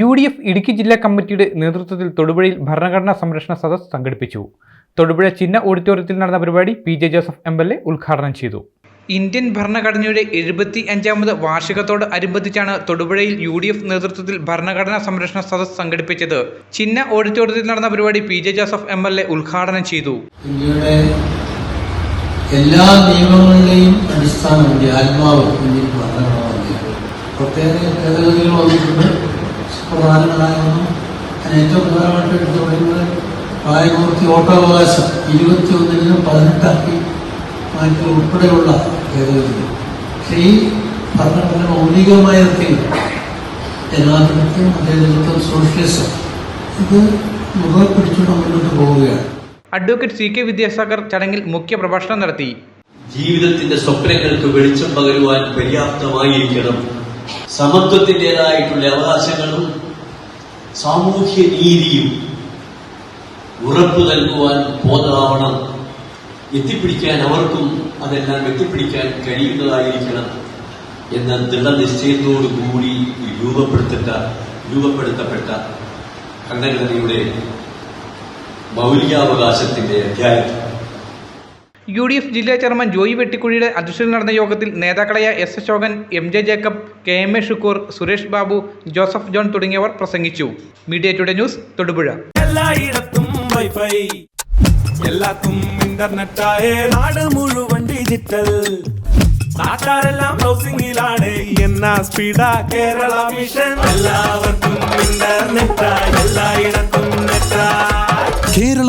U D F Idukki ജില്ലാ കമ്മിറ്റിയുടെ നേതൃത്വത്തിൽ തൊടുപുഴയിൽ ഭരണഘടനാ സംരക്ഷണ സദസ് സംഘടിപ്പിച്ചു. തൊടുപുഴ ചിഹ്ന ഓഡിറ്റോറിയത്തിൽ നടന്ന പരിപാടി P J Joseph M L A ഉദ്ഘാടനം ചെയ്തു. ഇന്ത്യൻ ഭരണഘടനയുടെ എഴുപത്തി അഞ്ചാമത് വാർഷികത്തോട് അനുബന്ധിച്ചാണ് തൊടുപുഴയിൽ യു ഡി എഫ് നേതൃത്വത്തിൽ ഭരണഘടനാ സംരക്ഷണ സദസ് സംഘടിപ്പിച്ചത്. ചിഹ്ന ഓഡിറ്റോറിയത്തിൽ നടന്ന പരിപാടി P J Joseph M L A ഉദ്ഘാടനം ചെയ്തു. ഇന്ത്യയുടെ എല്ലാ നിയമങ്ങളുടെയും അടിസ്ഥാനം ആത്മാവ് ഇന്ത്യൻ ഭരണഘടന പ്രത്യേക ഭേദഗതികൾ വന്നിട്ടുണ്ട്. സുപ്രധാനങ്ങളായ അതിന് ഏറ്റവും പ്രധാനമായിട്ട് എടുത്തു പറയുന്നത് പ്രായപൂർത്തി വോട്ടവകാശം ഇരുപത്തി ഒന്നിനും പതിനെട്ടാക്കി മാറ്റി ഉൾപ്പെടെയുള്ള ഭേദഗതികൾ പക്ഷേ ഈ ഭരണഘടന മൗലികമായ ജനാധിപത്യം അതേതരത്വം സോഷ്യലിസം ഇത് മുഖം പിടിച്ചുകൊണ്ട് മുന്നോട്ട് പോവുകയാണ്. അഡ്വക്കേറ്റ് സി കെ വിദ്യാസാഗർ ചടങ്ങിൽ മുഖ്യ പ്രഭാഷണം നടത്തി. ജീവിതത്തിന്റെ സ്വപ്നങ്ങൾക്ക് വെളിച്ചം പകരുവാൻ പര്യാപ്തമായിരിക്കണം സമത്വത്തിന്റെതായിട്ടുള്ള അവകാശങ്ങളും സാമൂഹ്യ നീതിയും ഉറപ്പു നൽകുവാൻ ബോധമാവണം എത്തിപ്പിടിക്കാൻ അവർക്കും അതെല്ലാം എത്തിപ്പിടിക്കാൻ കഴിയുന്നതായിരിക്കണം എന്ന ദൃഢനിശ്ചയത്തോടു കൂടി രൂപപ്പെടുത്തപ്പെട്ട രൂപപ്പെടുത്തപ്പെട്ട ഭരണഘടനയുടെ മൗലികാവകാശത്തിന്റെ അധ്യായം. യു ഡി എഫ് ജില്ലാ ചെയർമാൻ ജോയി വെട്ടിക്കുഴിയുടെ അധ്യക്ഷതയിൽ നടന്ന യോഗത്തിൽ നേതാക്കളായ S Ashokan M J Jacob K M A Shukkur Suresh Babu Joseph John തുടങ്ങിയവർ പ്രസംഗിച്ചു. Media today news Thodupuzha. എല്ലായിടത്തും വൈഫൈ. എല്ലാത്തും നാട് മുഴുവൻ നാട്ടാരെല്ലാം കേരള മിഷൻ എല്ലാവർക്കും